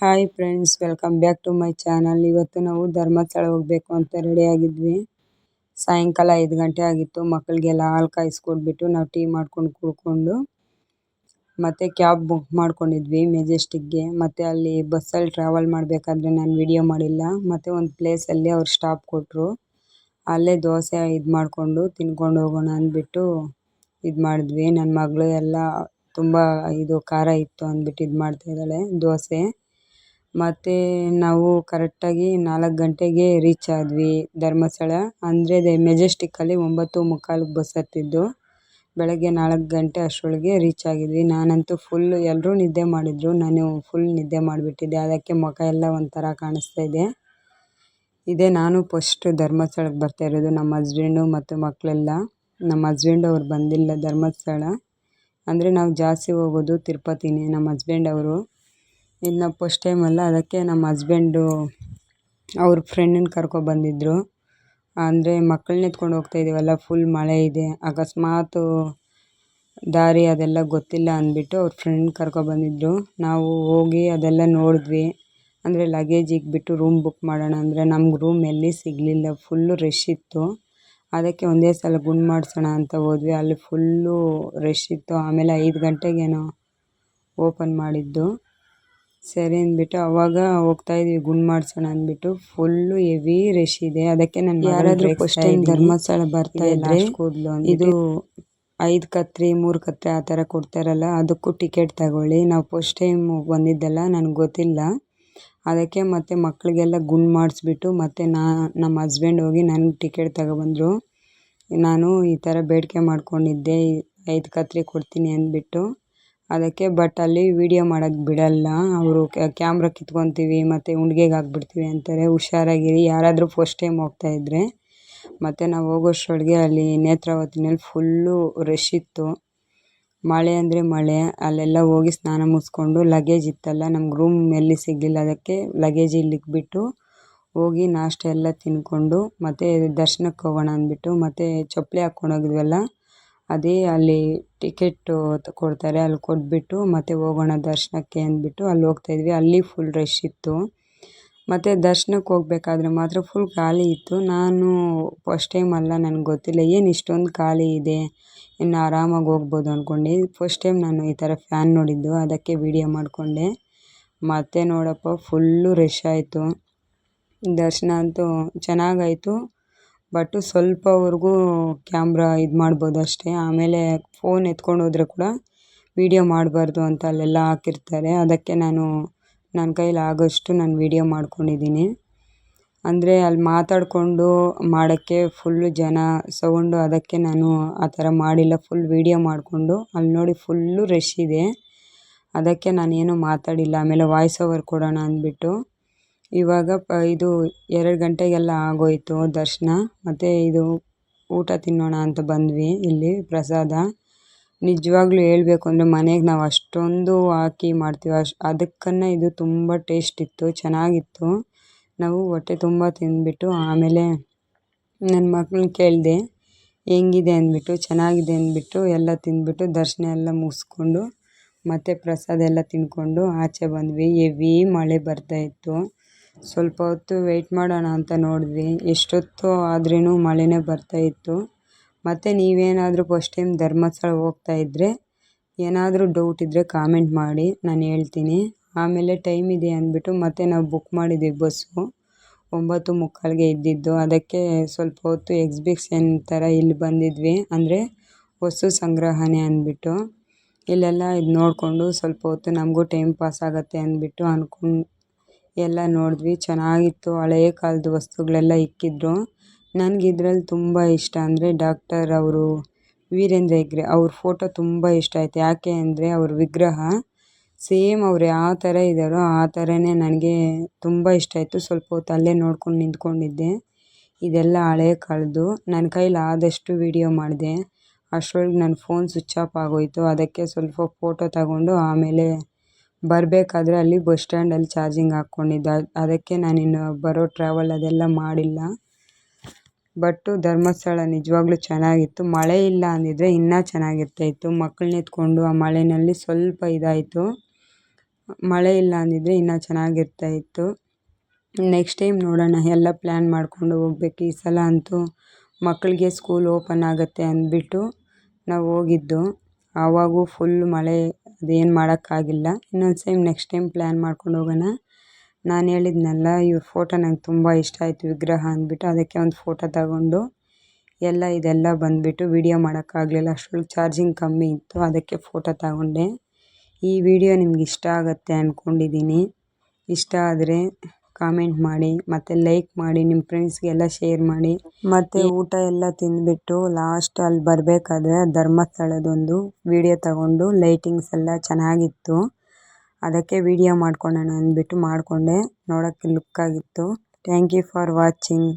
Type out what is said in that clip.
Hi friends welcome back to my channel ಇವತ್ತು ನಾವು ಧರ್ಮಸ್ಥಳ ಹೋಗಬೇಕು ಅಂತ ರೆಡಿ ಆಗಿದ್ವಿ. ಸಾಯಂಕಾಲ ಐದು ಗಂಟೆ ಆಗಿತ್ತು. ಮಕ್ಕಳಿಗೆಲ್ಲ ಹಾಲು ಕಾಯಿಸ್ಕೊಟ್ಬಿಟ್ಟು ನಾವು ಟೀ ಮಾಡ್ಕೊಂಡು ಕುಳ್ಕೊಂಡು ಮತ್ತೆ ಕ್ಯಾಬ್ ಬುಕ್ ಮಾಡ್ಕೊಂಡಿದ್ವಿ ಮೆಜೆಸ್ಟಿಕ್ಗೆ ಮತ್ತೆ ಅಲ್ಲಿ ಬಸ್ಸಲ್ಲಿ ಟ್ರಾವೆಲ್ ಮಾಡಬೇಕಾದ್ರೆ ನಾನು ವಿಡಿಯೋ ಮಾಡಿಲ್ಲ. ಮತ್ತೆ ಒಂದು ಪ್ಲೇಸಲ್ಲಿ ಅವ್ರು ಸ್ಟಾಪ್ ಕೊಟ್ಟರು ಅಲ್ಲೇ ದೋಸೆ ಇದು ಮಾಡಿಕೊಂಡು ತಿನ್ಕೊಂಡು ಹೋಗೋಣ ಅಂದ್ಬಿಟ್ಟು ಇದು ಮಾಡಿದ್ವಿ. ನನ್ನ ಮಗಳು ಎಲ್ಲ ತುಂಬ ಇದು ಖಾರ ಇತ್ತು ಅಂದ್ಬಿಟ್ಟು ಇದು ಮಾಡ್ತಾಯಿದ್ದಾಳೆ ದೋಸೆ. ಮತ್ತು ನಾವು ಕರೆಕ್ಟಾಗಿ ನಾಲ್ಕು ಗಂಟೆಗೆ ರೀಚ್ ಆದ್ವಿ ಧರ್ಮಸ್ಥಳ. ಅಂದರೆ ಮೆಜೆಸ್ಟಿಕ್ಕಲ್ಲಿ ಒಂಬತ್ತು ಮುಕ್ಕಾಲಿಗೆ ಬಸ್ ಹತ್ತಿದ್ದು. ಬೆಳಗ್ಗೆ ನಾಲ್ಕು ಗಂಟೆ ಅಷ್ಟರೊಳಗೆ ರೀಚ್ ಆಗಿದ್ವಿ. ನಾನಂತೂ ಫುಲ್ಲು ಎಲ್ಲರೂ ನಿದ್ದೆ ಮಾಡಿದ್ರು. ನಾನು ಫುಲ್ ನಿದ್ದೆ ಮಾಡಿಬಿಟ್ಟಿದ್ದೆ. ಅದಕ್ಕೆ ಮುಖ ಎಲ್ಲ ಒಂಥರ ಕಾಣಿಸ್ತಾ ಇದೆ. ಇದೇ ನಾನು ಫಸ್ಟ್ ಧರ್ಮಸ್ಥಳಕ್ಕೆ ಬರ್ತಾ ಇರೋದು. ನಮ್ಮ ಹಸ್ಬೆಂಡು ಮತ್ತು ಮಕ್ಕಳೆಲ್ಲ ನಮ್ಮ ಹಸ್ಬೆಂಡ್ ಅವ್ರು ಬಂದಿಲ್ಲ ಧರ್ಮಸ್ಥಳ. ಅಂದರೆ ನಾವು ಜಾಸ್ತಿ ಹೋಗೋದು ತಿರುಪತಿನೇ. ನಮ್ಮ ಹಸ್ಬೆಂಡ್ ಅವರು ಇನ್ನು ಫಸ್ಟ್ ಟೈಮ್ ಅಲ್ಲ, ಅದಕ್ಕೆ ನಮ್ಮ ಹಸ್ಬೆಂಡು ಅವ್ರ ಫ್ರೆಂಡನ್ನ ಕರ್ಕೊಬಂದಿದ್ದರು ಅಂದರೆ ಮಕ್ಕಳನ್ನ ಎತ್ಕೊಂಡು ಹೋಗ್ತಾ ಇದ್ದೀವಲ್ಲ ಫುಲ್ ಮಳೆ ಇದೆ, ಅಕಸ್ಮಾತ್ ದಾರಿ ಅದೆಲ್ಲ ಗೊತ್ತಿಲ್ಲ ಅಂದ್ಬಿಟ್ಟು ಅವ್ರ ಫ್ರೆಂಡ್ ಕರ್ಕೊಬಂದಿದ್ರು ನಾವು ಹೋಗಿ ಅದೆಲ್ಲ ನೋಡಿದ್ವಿ. ಅಂದರೆ ಲಗೇಜ್ ಇಕ್ಬಿಟ್ಟು ರೂಮ್ ಬುಕ್ ಮಾಡೋಣ ಅಂದರೆ ನಮ್ಗೆ ರೂಮ್ ಎಲ್ಲಿ ಸಿಗಲಿಲ್ಲ ಫುಲ್ಲು ರಶ್ ಇತ್ತು. ಅದಕ್ಕೆ ಒಂದೇ ಸಲ ಗುಂಡು ಮಾಡಿಸೋಣ ಅಂತ ಹೋದ್ವಿ. ಅಲ್ಲಿ ಫುಲ್ಲು ರಶ್ ಇತ್ತು. ಆಮೇಲೆ ಐದು ಗಂಟೆಗೇನೋ ಓಪನ್ ಮಾಡಿದ್ದು. ಸರಿ ಅಂದ್ಬಿಟ್ಟು ಅವಾಗ ಹೋಗ್ತಾ ಇದ್ವಿ ಗುಂಡ್ ಮಾಡ್ಸೋಣ ಅಂದ್ಬಿಟ್ಟು. ಫುಲ್ಲು ಹೆವಿ ರಶ್ ಇದೆ. ಅದಕ್ಕೆ ನಾನು ಯಾರಾದರೂ ಫಸ್ಟ್ ಟೈಮ್ ಧರ್ಮಸ್ಥಳ ಬರ್ತಾ ಇದ್ರೆ ಕೂದಲು ಇದು ಐದು ಕತ್ರಿ ಮೂರು ಕತ್ರಿ ಆ ಥರ ಕೊಡ್ತಾರಲ್ಲ ಅದಕ್ಕೂ ಟಿಕೆಟ್ ತಗೊಳ್ಳಿ. ನಾವು ಫಸ್ಟ್ ಟೈಮ್ ಬಂದಿದ್ದಲ್ಲ ನನಗೆ ಗೊತ್ತಿಲ್ಲ. ಅದಕ್ಕೆ ಮತ್ತೆ ಮಕ್ಕಳಿಗೆಲ್ಲ ಗುಂಡ್ ಮಾಡಿಸ್ಬಿಟ್ಟು ಮತ್ತೆ ನಾ ನಮ್ಮ ಹಸ್ಬೆಂಡ್ ಹೋಗಿ ನನಗೆ ಟಿಕೆಟ್ ತಗೊಬಂದ್ರು. ನಾನು ಈ ಥರ ಬೇಡಿಕೆ ಮಾಡ್ಕೊಂಡಿದ್ದೆ ಐದು ಕತ್ರಿ ಕೊಡ್ತೀನಿ ಅಂದ್ಬಿಟ್ಟು. ಅದಕ್ಕೆ ಬಟ್ ಅಲ್ಲಿ ವೀಡಿಯೋ ಮಾಡೋಕ್ಕೆ ಬಿಡಲ್ಲ. ಅವರು ಕ್ಯಾಮ್ರ ಕಿತ್ಕೊತೀವಿ, ಮತ್ತು ಉಂಡ್ಗೆಗೆ ಹಾಕ್ಬಿಡ್ತೀವಿ ಅಂತಾರೆ. ಹುಷಾರಾಗಿರಿ. ಯಾರಾದರೂ ಫಸ್ಟ್ ಟೈಮ್ ಹೋಗ್ತಾ ಇದ್ದರೆ ಮತ್ತು ನಾವು ಹೋಗೋಷ್ಟರೊಳಗೆ ಅಲ್ಲಿ ನೇತ್ರಾವತಿನಲ್ಲಿ ಫುಲ್ಲು ರಶ್ ಇತ್ತು. ಮಳೆ ಅಂದರೆ ಮಳೆ. ಅಲ್ಲೆಲ್ಲ ಹೋಗಿ ಸ್ನಾನ ಮುಗಿಸ್ಕೊಂಡು ಲಗೇಜ್ ಇತ್ತಲ್ಲ, ನಮ್ಗೆ ರೂಮ್ ಎಲ್ಲಿ ಸಿಗಲಿಲ್ಲ ಅದಕ್ಕೆ ಲಗೇಜ್ ಇಲ್ಲಿಕ್ಬಿಟ್ಟು ಹೋಗಿ ನಾಷ್ಟ ಎಲ್ಲ ತಿಂದ್ಕೊಂಡು ಮತ್ತು ದರ್ಶನಕ್ಕೆ ಹೋಗೋಣ ಅಂದ್ಬಿಟ್ಟು, ಮತ್ತು ಚಪ್ಪಲಿ ಹಾಕ್ಕೊಂಡು ಹೋಗಿದ್ವಲ್ಲ. ಅದೇ ಅಲ್ಲಿ ಟಿಕೆಟ್ಟು ಕೊಡ್ತಾರೆ. ಅಲ್ಲಿ ಕೊಟ್ಬಿಟ್ಟು ಮತ್ತೆ ಹೋಗೋಣ ದರ್ಶನಕ್ಕೆ ಅಂದ್ಬಿಟ್ಟು ಅಲ್ಲಿ ಹೋಗ್ತಾಯಿದ್ವಿ ಅಲ್ಲಿ ಫುಲ್ ರಶ್ ಇತ್ತು. ಮತ್ತು ದರ್ಶನಕ್ಕೆ ಹೋಗ್ಬೇಕಾದ್ರೆ ಮಾತ್ರ ಫುಲ್ ಖಾಲಿ ಇತ್ತು. ನಾನು ಫಸ್ಟ್ ಟೈಮ್ ಅಲ್ಲ, ನನಗೆ ಗೊತ್ತಿಲ್ಲ. ಏನು ಇಷ್ಟೊಂದು ಖಾಲಿ ಇದೆ? ಇನ್ನು ಆರಾಮಾಗಿ ಹೋಗ್ಬೋದು ಅಂದ್ಕೊಂಡು ಫಸ್ಟ್ ಟೈಮ್ ನಾನು ಈ ಥರ ಫ್ಯಾನ್ ನೋಡಿದ್ದು. ಅದಕ್ಕೆ ವೀಡಿಯೋ ಮಾಡಿಕೊಂಡೆ. ಮತ್ತೆ ನೋಡಪ್ಪ ಫುಲ್ಲು ರಶ್ ಆಯಿತು. ದರ್ಶನ ಅಂತೂ ಚೆನ್ನಾಗಾಯಿತು. ಬಟ್ ಸ್ವಲ್ಪವರೆಗೂ ಕ್ಯಾಮ್ರಾ ಇದು ಮಾಡ್ಬೋದು ಅಷ್ಟೇ. ಆಮೇಲೆ ಫೋನ್ ಎತ್ಕೊಂಡು ಹೋದರೆ ಕೂಡ ವೀಡಿಯೋ ಮಾಡಬಾರ್ದು ಅಂತ ಅಲ್ಲೆಲ್ಲ ಹಾಕಿರ್ತಾರೆ. ಅದಕ್ಕೆ ನಾನು ನನ್ನ ಕೈಲಿ ಆಗೋಷ್ಟು ನಾನು ವೀಡಿಯೋ ಮಾಡ್ಕೊಂಡಿದ್ದೀನಿ. ಅಂದರೆ ಅಲ್ಲಿ ಮಾತಾಡಿಕೊಂಡು ಮಾಡೋಕ್ಕೆ ಫುಲ್ಲು ಜನ ಸೌಂಡು, ಅದಕ್ಕೆ ನಾನು ಆ ಥರ ಮಾಡಿಲ್ಲ. ಫುಲ್ ವೀಡಿಯೋ ಮಾಡಿಕೊಂಡು ಅಲ್ಲಿ ನೋಡಿ ಫುಲ್ಲು ರಶ್ ಇದೆ. ಅದಕ್ಕೆ ನಾನೇನು ಮಾತಾಡಿಲ್ಲ. ಆಮೇಲೆ ವಾಯ್ಸ್ ಓವರ್ ಕೊಡೋಣ ಅಂದ್ಬಿಟ್ಟು ಇವಾಗ ಪ, ಇದು ಎರಡು ಗಂಟೆಗೆಲ್ಲ ಆಗೋಯಿತು ದರ್ಶನ. ಮತ್ತು ಇದು ಊಟ ತಿನ್ನೋಣ ಅಂತ ಬಂದ್ವಿ ಇಲ್ಲಿ ಪ್ರಸಾದ. ನಿಜವಾಗ್ಲೂ ಹೇಳ್ಬೇಕು ಅಂದರೆ ಮನೆಗೆ ನಾವು ಅಷ್ಟೊಂದು ಹಾಕಿ ಮಾಡ್ತೀವಿ. ಅಷ್ಟು ಅದಕ್ಕನ್ನ ಇದು ತುಂಬ ಟೇಸ್ಟ್ ಇತ್ತು, ಚೆನ್ನಾಗಿತ್ತು. ನಾವು ಹೊಟ್ಟೆ ತುಂಬ ತಿಂದ್ಬಿಟ್ಟು ಆಮೇಲೆ ನನ್ನ ಮಕ್ಳನ್ನ ಕೇಳಿದೆ, ಹೆಂಗಿದೆ? ಅಂದ್ಬಿಟ್ಟು, ಚೆನ್ನಾಗಿದೆ ಅಂದ್ಬಿಟ್ಟು ಎಲ್ಲ ತಿಂದ್ಬಿಟ್ಟು ದರ್ಶನ ಎಲ್ಲ ಮುಗಿಸ್ಕೊಂಡು ಮತ್ತು ಪ್ರಸಾದ ಎಲ್ಲ ತಿಂದ್ಕೊಂಡು ಆಚೆ ಬಂದ್ವಿ. ಎವಿ ಮಳೆ ಬರ್ತಾಯಿತ್ತು ಸ್ವಲ್ಪ ಹೊತ್ತು ವೆಯ್ಟ್ ಮಾಡೋಣ ಅಂತ ನೋಡಿದ್ವಿ. ಎಷ್ಟೊತ್ತು ಆದ್ರೂ ಮಳೆನೇ ಬರ್ತಾಯಿತ್ತು ಮತ್ತು ನೀವೇನಾದರೂ ಫಸ್ಟ್ ಟೈಮ್ ಧರ್ಮಸ್ಥಳ ಹೋಗ್ತಾ ಇದ್ದರೆ ಏನಾದರೂ ಡೌಟ್ ಇದ್ದರೆ ಕಾಮೆಂಟ್ ಮಾಡಿ, ನಾನು ಹೇಳ್ತೀನಿ. ಆಮೇಲೆ ಟೈಮ್ ಇದೆ ಅಂದ್ಬಿಟ್ಟು ಮತ್ತೆ ನಾವು ಬುಕ್ ಮಾಡಿದ್ವಿ ಬಸ್ಸು ಒಂಬತ್ತು ಮುಕ್ಕಾಲಿಗೆ ಇದ್ದಿದ್ದು ಅದಕ್ಕೆ ಸ್ವಲ್ಪ ಹೊತ್ತು ಎಕ್ಸಿಬಿಷನ್ ಥರ ಇಲ್ಲಿ ಬಂದಿದ್ವಿ. ಅಂದರೆ ವಸ್ತು ಸಂಗ್ರಹಣೆ ಅಂದ್ಬಿಟ್ಟು. ಇಲ್ಲೆಲ್ಲ ಇದು ನೋಡಿಕೊಂಡು ಸ್ವಲ್ಪ ಹೊತ್ತು ನಮಗೂ ಟೈಮ್ ಪಾಸ್ ಆಗುತ್ತೆ ಅಂದ್ಬಿಟ್ಟು ಅನ್ಕೊಂಡು ಎಲ್ಲ ನೋಡಿದ್ವಿ. ಚೆನ್ನಾಗಿತ್ತು. ಹಳೆಯ ಕಾಲದ ವಸ್ತುಗಳೆಲ್ಲ ಇಕ್ಕಿದ್ರು. ನನಗೆ ಇದ್ರಲ್ಲಿ ತುಂಬ ಇಷ್ಟ ಅಂದರೆ ಡಾಕ್ಟರ್ ಅವರು ವೀರೇಂದ್ರ ಹೆಗ್ಗಡೆ. ಅವ್ರ ಫೋಟೋ ತುಂಬ ಇಷ್ಟ ಆಯಿತು. ಯಾಕೆ ಅಂದರೆ ಅವ್ರ ವಿಗ್ರಹ ಸೇಮ್ ಅವ್ರು ಯಾವ ಥರ ಇದ್ದಾರೋ ಆ ಥರನೇ ನನಗೆ ತುಂಬ ಇಷ್ಟ ಆಯಿತು. ಸ್ವಲ್ಪ ಹೊತ್ತು ಅಲ್ಲೇ ನೋಡ್ಕೊಂಡು ನಿಂತ್ಕೊಂಡಿದ್ದೆ. ಇದೆಲ್ಲ ಹಳೆ ಕಾಲದ್ದು. ನನ್ನ ಕೈಲಿ ಆದಷ್ಟು ವೀಡಿಯೋ ಮಾಡಿದೆ. ಅಷ್ಟರೊಳಗೆ ನನ್ನ ಫೋನ್ ಸ್ವಿಚ್ ಆಫ್ ಆಗೋಯಿತು. ಅದಕ್ಕೆ ಸ್ವಲ್ಪ ಫೋಟೋ ತಗೊಂಡು ಆಮೇಲೆ ಬರಬೇಕಾದ್ರೆ ಅಲ್ಲಿ ಬಸ್ ಸ್ಟ್ಯಾಂಡಲ್ಲಿ ಚಾರ್ಜಿಂಗ್ ಹಾಕ್ಕೊಂಡಿದ್ದೆ. ಅದಕ್ಕೆ ನಾನಿನ್ನು ಬರೋ ಟ್ರಾವೆಲ್ ಅದೆಲ್ಲ ಮಾಡಿಲ್ಲ. ಬಟ್ಟು ಧರ್ಮಸ್ಥಳ ನಿಜವಾಗ್ಲೂ ಚೆನ್ನಾಗಿತ್ತು. ಮಳೆ ಇಲ್ಲ ಅಂದಿದ್ರೆ ಇನ್ನೂ ಚೆನ್ನಾಗಿರ್ತಾಯಿತ್ತು. ಮಕ್ಕಳನ್ನ ಎತ್ಕೊಂಡು ಆ ಮಳೆಯಲ್ಲಿ ಸ್ವಲ್ಪ ಇದಾಯಿತು. ಮಳೆ ಇಲ್ಲ ಅಂದಿದ್ರೆ ಇನ್ನೂ ಚೆನ್ನಾಗಿರ್ತಾಯಿತ್ತು. ನೆಕ್ಸ್ಟ್ ಟೈಮ್ ನೋಡೋಣ. ಎಲ್ಲ ಪ್ಲ್ಯಾನ್ ಮಾಡಿಕೊಂಡು ಹೋಗ್ಬೇಕು. ಈ ಸಲ ಅಂತೂ ಮಕ್ಕಳಿಗೆ ಸ್ಕೂಲ್ ಓಪನ್ ಆಗುತ್ತೆ ಅಂದ್ಬಿಟ್ಟು ನಾವು ಹೋಗಿದ್ದು. ಆವಾಗೂ ಫುಲ್ ಮಳೆ ಅದೇನು ಮಾಡೋಕ್ಕಾಗಿಲ್ಲ. ಇನ್ನೊಂದು ಸೈಮ್ ನೆಕ್ಸ್ಟ್ ಟೈಮ್ ಪ್ಲ್ಯಾನ್ ಮಾಡ್ಕೊಂಡು ಹೋಗೋಣ. ನಾನು ಹೇಳಿದ್ನಲ್ಲ ಇವ್ರ ಫೋಟೋ ನಂಗೆ ತುಂಬ ಇಷ್ಟ ಆಯಿತು ವಿಗ್ರಹ ಅಂದ್ಬಿಟ್ಟು. ಅದಕ್ಕೆ ಒಂದು ಫೋಟೋ ತಗೊಂಡು ಎಲ್ಲ ಇದೆಲ್ಲ ಬಂದುಬಿಟ್ಟು ವಿಡಿಯೋ ಮಾಡೋಕ್ಕಾಗಲಿಲ್ಲ. ಅಷ್ಟರಲ್ಲಿ ಚಾರ್ಜಿಂಗ್ ಕಮ್ಮಿ ಇತ್ತು, ಅದಕ್ಕೆ ಫೋಟೋ ತಗೊಂಡೆ. ಈ ವಿಡಿಯೋ ನಿಮ್ಗೆ ಇಷ್ಟ ಆಗುತ್ತೆ ಅಂದ್ಕೊಂಡಿದ್ದೀನಿ ಇಷ್ಟ ಆದರೆ ಕಾಮೆಂಟ್ ಮಾಡಿ ಮತ್ತು ಲೈಕ್ ಮಾಡಿ ನಿಮ್ಮ ಫ್ರೆಂಡ್ಸ್ಗೆಲ್ಲ ಶೇರ್ ಮಾಡಿ ಮತ್ತು ಊಟ ಎಲ್ಲ ತಿಂದ್ಬಿಟ್ಟು ಲಾಸ್ಟ್ ಅಲ್ಲಿ ಬರಬೇಕಾದ್ರೆ ಧರ್ಮಸ್ಥಳದೊಂದು ವಿಡಿಯೋ ತಗೊಂಡು ಲೈಟಿಂಗ್ಸ್ ಎಲ್ಲ ಚೆನ್ನಾಗಿತ್ತು. ಅದಕ್ಕೆ ವಿಡಿಯೋ ಮಾಡ್ಕೊಳ್ಳೋಣ ಅಂದ್ಬಿಟ್ಟು ಮಾಡಿಕೊಂಡೆ. ನೋಡೋಕ್ಕೆ ಲುಕ್ಕಾಗಿತ್ತು ಥ್ಯಾಂಕ್ ಯು ಫಾರ್ ವಾಚಿಂಗ್